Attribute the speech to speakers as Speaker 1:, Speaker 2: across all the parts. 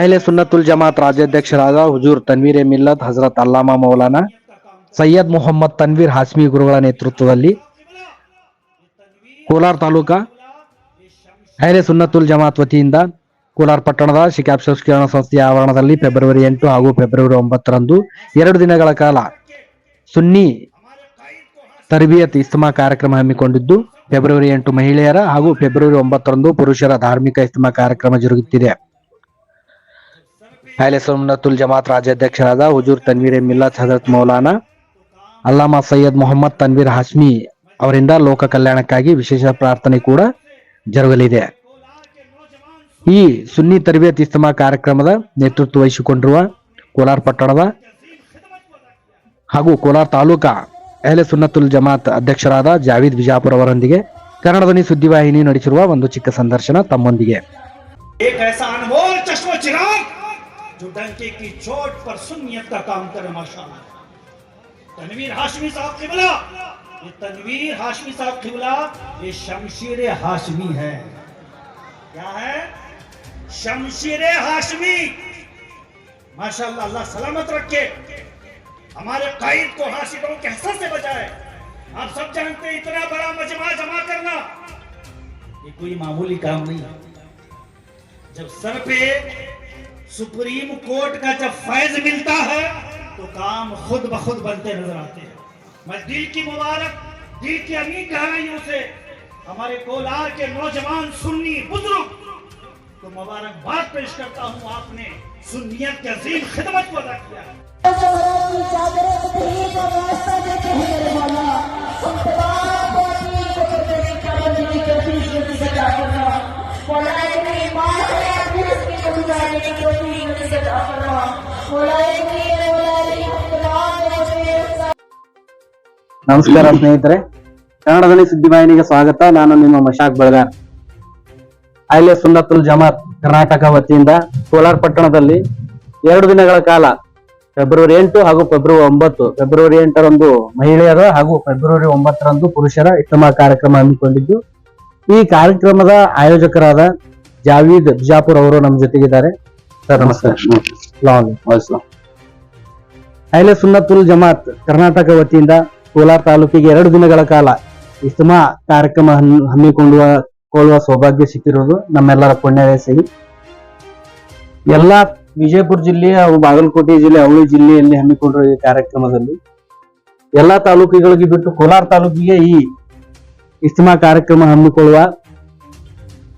Speaker 1: ಅಹ್ಲೆ ಸುನ್ನತುಲ್ ಜಮಾತ್ ರಾಜ್ಯಾಧ್ಯಕ್ಷರಾದ ಹುಜೂರ್ ತನ್ವೀರ್ ಎ ಮಿಲ್ಲತ್ ಹಜರತ್ ಅಲ್ಲಾಮಾ ಮೌಲಾನಾ, ಸೈಯದ್ ಮೊಹಮ್ಮದ್ ತನ್ವೀರ್ ಹಾಸ್ಮಿ ಗುರುಗಳ ನೇತೃತ್ವದಲ್ಲಿ ಕೋಲಾರ ತಾಲೂಕಾ ಅಹ್ಲೆ ಸುನ್ನತುಲ್ ಜಮಾತ್ ವತಿಯಿಂದ ಕೋಲಾರ ಪಟ್ಟಣದ ಶಿಕಾಬ್ ಸಂಸ್ಕರಣ ಸಂಸ್ಥೆಯ ಆವರಣದಲ್ಲಿ ಫೆಬ್ರವರಿ ಎಂಟು ಹಾಗೂ ಫೆಬ್ರವರಿ ಒಂಬತ್ತರಂದು ಎರಡು ದಿನಗಳ ಕಾಲ ಸುನ್ನಿ ತರಬೇತಿ ಇಸ್ತಮಾ ಕಾರ್ಯಕ್ರಮ ಹಮ್ಮಿಕೊಂಡಿದ್ದು, ಫೆಬ್ರವರಿ ಎಂಟು ಮಹಿಳೆಯರ ಹಾಗೂ ಫೆಬ್ರವರಿ ಒಂಬತ್ತರಂದು ಪುರುಷರ ಧಾರ್ಮಿಕ ಇಸ್ತಮಾ ಕಾರ್ಯಕ್ರಮ ಜರುಗುತ್ತಿದೆ. ಅಹ್ಲೆ ಸುನ್ನತುಲ್ ಜಮಾತ್ ರಾಜ್ಯಾಧ್ಯಕ್ಷರಾದ ಹುಜೂರ್ ತನ್ವೀರ್ ಎ ಮಿಲ್ಲತ್ ಹಜರತ್ ಮೌಲಾನಾ, ಅಲ್ಲಾಮಾ ಸೈಯದ್ ಮೊಹಮ್ಮದ್ ತನ್ವೀರ್ ಹಾಶ್ಮಿ ಅವರಿಂದ ಲೋಕ ಕಲ್ಯಾಣಕ್ಕಾಗಿ ವಿಶೇಷ ಪ್ರಾರ್ಥನೆ ಕೂಡ ಜರುಗಲಿದೆ. ಈ ಸುನ್ನಿ ತರಬೇತಿ ಇಸ್ತಮಾ ಕಾರ್ಯಕ್ರಮದ ನೇತೃತ್ವ ವಹಿಸಿಕೊಂಡಿರುವ ಕೋಲಾರ ಪಟ್ಟಣದ ಹಾಗೂ ಕೋಲಾರ ತಾಲೂಕಾ ಅಹ್ಲೆ ಸುನ್ನತುಲ್ ಜಮಾತ್ ಅಧ್ಯಕ್ಷರಾದ ಜಾವೀದ್ ಬಿಜಾಪುರ್ ಅವರೊಂದಿಗೆ ಕನ್ನಡಧ್ವನಿ ಸುದ್ದಿವಾಹಿನಿ ನಡೆಸಿರುವ ಒಂದು ಚಿಕ್ಕ ಸಂದರ್ಶನ ತಮ್ಮೊಂದಿಗೆ.
Speaker 2: जो डंके की चोट पर सुन्नियत का काम करे माशाल्लाह तनवीर हाशमी साहब किबला। ये तनवीर हाशमी साहब किबला, ये शमशीर हाशमी है। क्या है? शमशीर हाशमी। माशाल्लाह, अल्लाह सलामत रखे। हमारे कायद को हाशिदों के हसर से बचाए। आप सब जानते हैं, इतना बड़ा मजमा जमा करना, ये कोई मामूली काम नहीं है। जब सर पे سپریم کورٹ کا جب فیض
Speaker 3: ملتا ہے، تو کام خود بخود بنتے نظر آتے ہیں۔ میں دل کی مبارک، دل کی امین کہانیوں سے ہمارے کولار کے نوجوان سنی بزرگ تو مبارک بات پیش کرتا ہوں۔ آپ نے سنیت کے عظیم خدمت کو ادا کیا۔ ہے
Speaker 1: ನಮಸ್ಕಾರ ಸ್ನೇಹಿತರೆ. ಕನ್ನಡದಲ್ಲಿ ಸುದ್ದಿವಾಹಿನಿಗೆ ಸ್ವಾಗತ. ನಾನು ನಿಮ್ಮ ಮಶಾಕ್ ಬೆಳಗಾರ್ ಅಹ್ಲೆ ಸುನ್ನತುಲ್ ಜಮಾತ್ ಕರ್ನಾಟಕ ವತಿಯಿಂದ ಕೋಲಾರ ಪಟ್ಟಣದಲ್ಲಿ ಎರಡು ದಿನಗಳ ಕಾಲ, ಫೆಬ್ರವರಿ ಎಂಟು ಹಾಗೂ ಫೆಬ್ರವರಿ ಒಂಬತ್ತು, ಫೆಬ್ರವರಿ ಎಂಟರಂದು ಮಹಿಳೆಯರ ಹಾಗೂ ಫೆಬ್ರವರಿ ಒಂಬತ್ತರಂದು ಪುರುಷರ ಇಷ್ಟಮ ಕಾರ್ಯಕ್ರಮ ಹಮ್ಮಿಕೊಂಡಿದ್ದು, ಈ ಕಾರ್ಯಕ್ರಮದ ಆಯೋಜಕರಾದ ಜಾವೀದ್ ಬಿಜಾಪುರ್ ಅವರು ನಮ್ಮ ಜೊತೆಗಿದ್ದಾರೆ. ಸರ್ ನಮಸ್ಕಾರ ಅಹ್ಲೆ ಸುನ್ನತುಲ್ ಜಮಾತ್ ಕರ್ನಾಟಕ ವತಿಯಿಂದ ಕೋಲಾರ ತಾಲೂಕಿಗೆ ಎರಡು ದಿನಗಳ ಕಾಲ ಇಸ್ತಮಾ ಕಾರ್ಯಕ್ರಮ ಹಮ್ಮಿ- ಹಮ್ಮಿಕೊಳ್ಳುವ ಕೊಳ್ಳುವ ಸೌಭಾಗ್ಯ ಸಿಕ್ಕಿರೋದು ನಮ್ಮೆಲ್ಲರ ಪುಣ್ಯವೇಸಿಗೆ ಎಲ್ಲಾ ವಿಜಯಪುರ ಜಿಲ್ಲೆಯ ಹಾಗೂ ಬಾಗಲಕೋಟೆ ಜಿಲ್ಲೆ ಅವಳಿ ಜಿಲ್ಲೆಯಲ್ಲಿ ಹಮ್ಮಿಕೊಂಡಿರುವ ಈ ಕಾರ್ಯಕ್ರಮದಲ್ಲಿ ಎಲ್ಲಾ ತಾಲೂಕುಗಳಿಗೆ ಬಿಟ್ಟು ಕೋಲಾರ ತಾಲೂಕಿಗೆ ಈ ಇಸ್ತಮಾ ಕಾರ್ಯಕ್ರಮ ಹಮ್ಮಿಕೊಳ್ಳುವ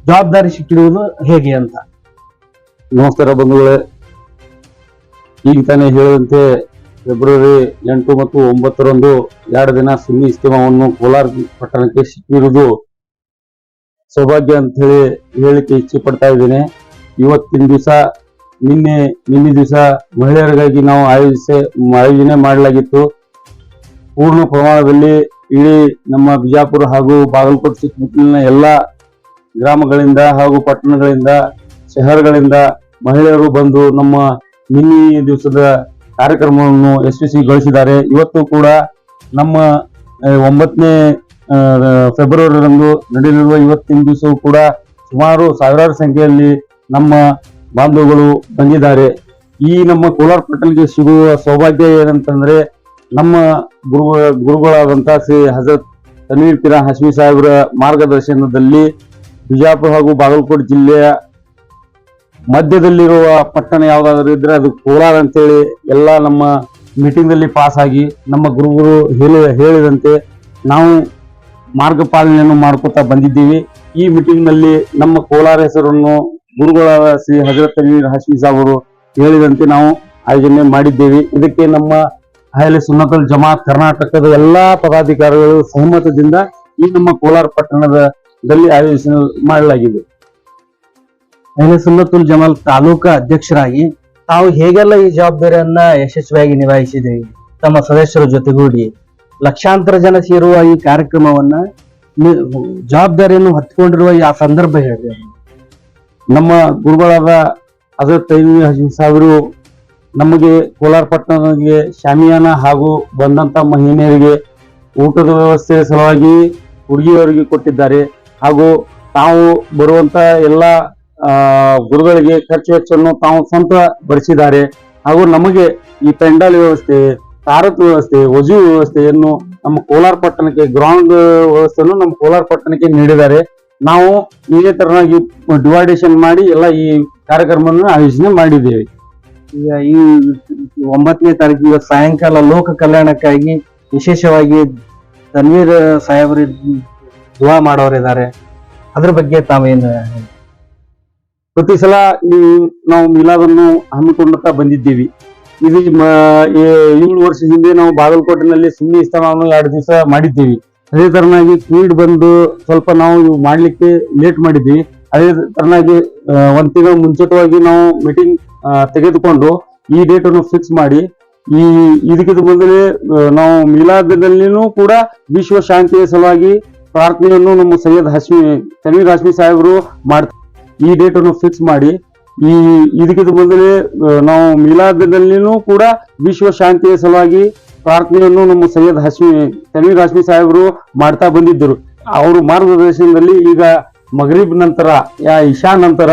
Speaker 1: ಜವಾಬ್ದಾರಿ ಸಿಕ್ಕಿರುವುದು ಹೇಗೆ ಅಂತ.
Speaker 4: ನಮಸ್ಕಾರ ಬಂಧುಗಳೇ. ಈಗ ತಾನೇ ಹೇಳಿದಂತೆ ಫೆಬ್ರವರಿ ಎಂಟು ಮತ್ತು ಒಂಬತ್ತರಂದು ಎರಡು ದಿನ ಸುನ್ನಿ ಇಸ್ತಿಮಾವನ್ನು ಕೋಲಾರ ಪಟ್ಟಣಕ್ಕೆ ಸಿಕ್ಕಿರುವುದು ಸೌಭಾಗ್ಯ ಅಂತ ಹೇಳಿ ಹೇಳಿಕೆ ಇಚ್ಛೆ ಪಡ್ತಾ ಇದ್ದೇನೆ. ಇವತ್ತಿನ ದಿವಸ, ನಿನ್ನೆ ನಿನ್ನೆ ದಿವಸ ಮಹಿಳೆಯರಿಗಾಗಿ ನಾವು ಆಯೋಜಿಸಿ, ಆಯೋಜನೆ ಮಾಡಲಾಗಿತ್ತು. ಪೂರ್ಣ ಪ್ರಮಾಣದಲ್ಲಿ ಇಡೀ ನಮ್ಮ ಬಿಜಾಪುರ ಹಾಗೂ ಬಾಗಲಕೋಟೆ ಸುತ್ತಮುತ್ತಲಿನ ಎಲ್ಲ ಗ್ರಾಮಗಳಿಂದ ಹಾಗೂ ಪಟ್ಟಣಗಳಿಂದ ಶಹರಗಳಿಂದ ಮಹಿಳೆಯರು ಬಂದು ನಮ್ಮ ಮಿನಿ ದಿವಸದ ಕಾರ್ಯಕ್ರಮವನ್ನು ಯಶಸ್ವಿಗೊಳಿಸಿದ್ದಾರೆ ಇವತ್ತು ಕೂಡ ನಮ್ಮ ಒಂಬತ್ತನೇ ಫೆಬ್ರವರಿರಂದು ನಡೆಯಲಿರುವ ಇವತ್ತಿನ ದಿವಸವೂ ಕೂಡ ಸುಮಾರು ಸಾವಿರಾರು ಸಂಖ್ಯೆಯಲ್ಲಿ ನಮ್ಮ ಬಾಂಧವಗಳು ಬಂದಿದ್ದಾರೆ. ಈ ನಮ್ಮ ಕೋಲಾರ ಪಟ್ಟಣಕ್ಕೆ ಸಿಗುವ ಸೌಭಾಗ್ಯ ಏನಂತಂದ್ರೆ ನಮ್ಮ ಗುರು ಗುರುಗಳಾದಂತ ಶ್ರೀ ಹಜರತ್ ತನ್ವೀರ್ ಪಿರಾ ಹಸ್ಮಿ ಸಾಹೇಬರ ಮಾರ್ಗದರ್ಶನದಲ್ಲಿ ಬಿಜಾಪುರ ಹಾಗೂ ಬಾಗಲಕೋಟೆ ಜಿಲ್ಲೆಯ ಮಧ್ಯದಲ್ಲಿರುವ ಪಟ್ಟಣ ಯಾವ್ದಾದ್ರು ಇದ್ರೆ ಅದು ಕೋಲಾರ ಅಂತೇಳಿ ಎಲ್ಲ ನಮ್ಮ ಮೀಟಿಂಗ್ನಲ್ಲಿ ಪಾಸ್ ಆಗಿ ನಮ್ಮ ಗುರುಗಳು ಹೇಳಿ ಹೇಳಿದಂತೆ ನಾವು ಮಾರ್ಗ ಪಾಲನೆಯನ್ನು ಮಾಡ್ಕೊತಾ ಬಂದಿದ್ದೀವಿ. ಈ ಮೀಟಿಂಗ್ನಲ್ಲಿ ನಮ್ಮ ಕೋಲಾರ ಹೆಸರನ್ನು ಗುರುಗಳ ಶ್ರೀ ಹಜರತ್ ಅಮೀರ್ ಹಾಶ್ಮಿ ಅವರು ಹೇಳಿದಂತೆ ನಾವು ಆಯೋಜನೆ ಮಾಡಿದ್ದೇವೆ. ಇದಕ್ಕೆ ನಮ್ಮ ಅಹ್ಲೆ ಸುನ್ನತ ಜಮಾತ್ ಕರ್ನಾಟಕದ ಎಲ್ಲಾ ಪದಾಧಿಕಾರಿಗಳು ಸಹಮತದಿಂದ ಈ ನಮ್ಮ ಕೋಲಾರ ಪಟ್ಟಣದಲ್ಲಿ ಆಯೋಜನೆ ಮಾಡಲಾಗಿದೆ.
Speaker 1: ಅಹ್ಲೆ ಸುನ್ನತುಲ್ ಜಮಾಲ್ ತಾಲೂಕಾ ಅಧ್ಯಕ್ಷರಾಗಿ ತಾವು ಹೇಗೆಲ್ಲ ಈ ಜವಾಬ್ದಾರಿಯನ್ನ ಯಶಸ್ವಿಯಾಗಿ ನಿಭಾಯಿಸಿದ್ರಿ ತಮ್ಮ ಸದಸ್ಯರ ಜೊತೆಗೂಡಿ ಲಕ್ಷಾಂತರ ಜನ ಸೇರುವ ಈ ಕಾರ್ಯಕ್ರಮವನ್ನ ಜವಾಬ್ದಾರಿಯನ್ನು ಹೊತ್ತುಕೊಂಡಿರುವ ಆ ಸಂದರ್ಭ ಹೇಳಿದೆ.
Speaker 4: ನಮ್ಮ ಗುರುಗಳಾದ ಅದರ ತೈಮಿ ಹಜೀಂ ಸಾಹೇಬರು ನಮಗೆ ಕೋಲಾರ ಶಾಮಿಯಾನ ಹಾಗೂ ಬಂದಂತ ಮಹಿಳೆಯರಿಗೆ ಊಟದ ವ್ಯವಸ್ಥೆ ಸಲುವಾಗಿ ಹುಡುಗಿಯವರಿಗೆ ಕೊಟ್ಟಿದ್ದಾರೆ ಹಾಗೂ ತಾವು ಬರುವಂತ ಎಲ್ಲ ಗುರುಗಳಿಗೆ ಖರ್ಚು ವೆಚ್ಚವನ್ನು ತಾವು ಸ್ವಂತ ಭರಿಸಿದ್ದಾರೆ ಹಾಗೂ ನಮಗೆ ಈ ಪೆಂಡಾಲ್ ವ್ಯವಸ್ಥೆ, ತಾರತ್ ವ್ಯವಸ್ಥೆ, ವಜು ವ್ಯವಸ್ಥೆಯನ್ನು ನಮ್ಮ ಕೋಲಾರ ಪಟ್ಟಣಕ್ಕೆ, ಗ್ರೌಂಡ್ ವ್ಯವಸ್ಥೆಯನ್ನು ನಮ್ಮ ಕೋಲಾರ ಪಟ್ಟಣಕ್ಕೆ ನೀಡಿದ್ದಾರೆ. ನಾವು ಇದೇ ತರನಾಗಿ ಡಿವೈಡೇಷನ್ ಮಾಡಿ ಎಲ್ಲ ಈ ಕಾರ್ಯಕ್ರಮವನ್ನು ಆಯೋಜನೆ ಮಾಡಿದ್ದೇವೆ.
Speaker 1: ಈಗ ಈ ಒಂಬತ್ತನೇ ತಾರೀಕು ಇವತ್ತು ಸಾಯಂಕಾಲ ಲೋಕ ಕಲ್ಯಾಣಕ್ಕಾಗಿ ವಿಶೇಷವಾಗಿ ತನ್ವೀರ್ ಸಾಹೇಬರು ದುವಾ ಮಾಡೋರಿದ್ದಾರೆ. ಅದ್ರ ಬಗ್ಗೆ ತಾವೇನು
Speaker 4: ಪ್ರತಿ ಸಲ ಈ ನಾವು ಮಿಲಾದನ್ನು ಹಮ್ಮಿಕೊಂಡುತ್ತಾ ಬಂದಿದ್ದೀವಿ. ಇದು ಏಳು ವರ್ಷ ಹಿಂದೆ ನಾವು ಬಾಗಲಕೋಟೆನಲ್ಲಿ ಸುನ್ನಿ ಸ್ಥಾನವನ್ನು ಎರಡು ದಿವಸ ಮಾಡಿದ್ದೀವಿ. ಅದೇ ತರನಾಗಿ ಕೋವಿಡ್ ಬಂದು ಸ್ವಲ್ಪ ನಾವು ಇವು ಮಾಡಲಿಕ್ಕೆ ಲೇಟ್ ಮಾಡಿದ್ದೀವಿ. ಅದೇ ತರನಾಗಿ ಒಂದು ತಿಂಗಳು ಮುಂಚಿತವಾಗಿ ನಾವು ಮೀಟಿಂಗ್ ತೆಗೆದುಕೊಂಡು ಈ ಡೇಟ್ ಅನ್ನು ಫಿಕ್ಸ್ ಮಾಡಿ, ಈ ಇದಕ್ಕಿದ ಮೊದಲೇ ನಾವು ಮಿಲಾದಲ್ಲಿನೂ ಕೂಡ ವಿಶ್ವ ಶಾಂತಿಯ ಸಲುವಾಗಿ ಪ್ರಾರ್ಥನೆಯನ್ನು ನಮ್ಮ ಸೈಯದ್ ಹಶ್ಮಿ ತನ್ವೀರ್ ಹಾಶ್ಮಿ ಸಾಹೇಬರು ಮಾಡ್ತಾರೆ ಈ ಡೇಟ್ ಅನ್ನು ಫಿಕ್ಸ್ ಮಾಡಿ, ಈ ಇದಕ್ಕಿಂತ ಮೊದಲೇ ನಾವು ಮಿಲಾದಲ್ಲಿನೂ ಕೂಡ ವಿಶ್ವ ಶಾಂತಿಯ ಸಲುವಾಗಿ ಪ್ರಾರ್ಥನೆಯನ್ನು ನಮ್ಮ ಸೈಯದ್ ಹಶ್ಮಿ, ತನ್ವೀರ್ ಹಾಶ್ಮಿ ಸಾಹೇಬರು ಮಾಡ್ತಾ ಬಂದಿದ್ದರು. ಅವರು ಮಾರ್ಗದರ್ಶನದಲ್ಲಿ ಈಗ ಮಗರೀಬ್ ನಂತರ, ಯಾ, ಇಶಾ ನಂತರ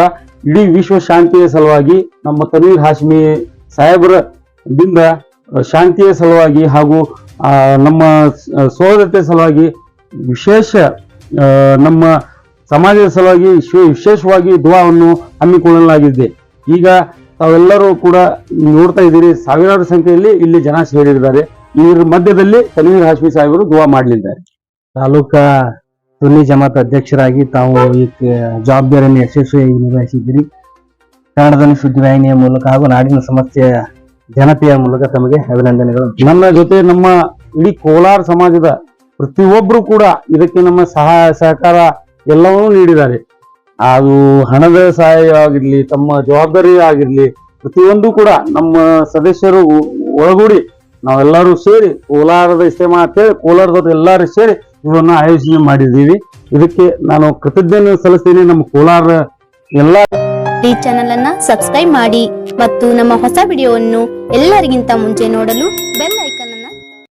Speaker 4: ಇಡೀ ವಿಶ್ವ ಶಾಂತಿಯ ಸಲುವಾಗಿ ನಮ್ಮ ತನ್ವೀರ್ ಹಾಶ್ಮಿ ಸಾಹೇಬರದಿಂದ ಶಾಂತಿಯ ಸಲುವಾಗಿ ಹಾಗೂ ನಮ್ಮ ಸೋದರತೆ ಸಲುವಾಗಿ ವಿಶೇಷ ನಮ್ಮ ಸಮಾಜದ ಸಲುವಾಗಿ ವಿಶೇ- ವಿಶೇಷವಾಗಿ ದುವಾವನ್ನು ಹಮ್ಮಿಕೊಳ್ಳಲಾಗಿದೆ. ಈಗ ತಾವೆಲ್ಲರೂ ಕೂಡ ನೋಡ್ತಾ ಇದ್ದೀರಿ ಸಾವಿರಾರು ಸಂಖ್ಯೆಯಲ್ಲಿ ಇಲ್ಲಿ ಜನ ಸೇರಿದ್ದಾರೆ. ಇದರ ಮಧ್ಯದಲ್ಲಿ ತನ್ವೀರ್ ಹಾಶ್ಮಿ ಸಾಹೇಬರು ದುವಾ ಮಾಡಲಿದ್ದಾರೆ.
Speaker 1: ತಾಲೂಕಾ ಸುನ್ನಿ ಜಮಾತ್ ಅಧ್ಯಕ್ಷರಾಗಿ ತಾವು ಈ ಜವಾಬ್ದಾರಿಯನ್ನು ಯಶಸ್ವಿಯಾಗಿ ನಿರ್ವಹಿಸಿದ್ದೀರಿ ಕನ್ನಡದಲ್ಲಿ ಸುದ್ದಿವಾಹಿನಿಯ ಮೂಲಕ ಹಾಗೂ ನಾಡಿನ ಸಮಸ್ಯೆಯ ಜನತೆಯ ಮೂಲಕ ತಮಗೆ ಅಭಿನಂದನೆಗಳು.
Speaker 4: ನನ್ನ ಜೊತೆ ನಮ್ಮ ಇಡೀ ಕೋಲಾರ ಸಮಾಜದ ಪ್ರತಿಯೊಬ್ಬರು ಕೂಡ ಇದಕ್ಕೆ ನಮ್ಮ ಸಹಾಯ ಸಹಕಾರ ಎಲ್ಲವನ್ನೂ ನೀಡಿದ್ದಾರೆ. ಅದು ಹಣದ ಸಹಾಯ ಆಗಿರ್ಲಿ ತಮ್ಮ ಜವಾಬ್ದಾರಿ ಆಗಿರ್ಲಿ, ಪ್ರತಿಯೊಂದು ಕೂಡ ನಮ್ಮ ಸದಸ್ಯರು ಒಳಗೂಡಿ ನಾವೆಲ್ಲರೂ ಸೇರಿ ಕೋಲಾರದ ಇಸ್ತೆಮಾ ಅಂತೇಳಿ ಕೋಲಾರದ ಎಲ್ಲರೂ ಸೇರಿ ಇದನ್ನು ಆಯೋಜನೆ ಮಾಡಿದ್ದೀವಿ. ಇದಕ್ಕೆ ನಾನು ಕೃತಜ್ಞತೆ ಸಲ್ಲಿಸ್ತೀನಿ. ನಮ್ಮ ಕೋಲಾರ ಎಲ್ಲ
Speaker 5: ಈ ಚಾನೆಲ್ ಅನ್ನ ಸಬ್ಸ್ಕ್ರೈಬ್ ಮಾಡಿ ಮತ್ತು ನಮ್ಮ ಹೊಸ ವಿಡಿಯೋವನ್ನು ಎಲ್ಲರಿಗಿಂತ ಮುಂಚೆ ನೋಡಲು ಬೆಲ್ ಐಕಾನ್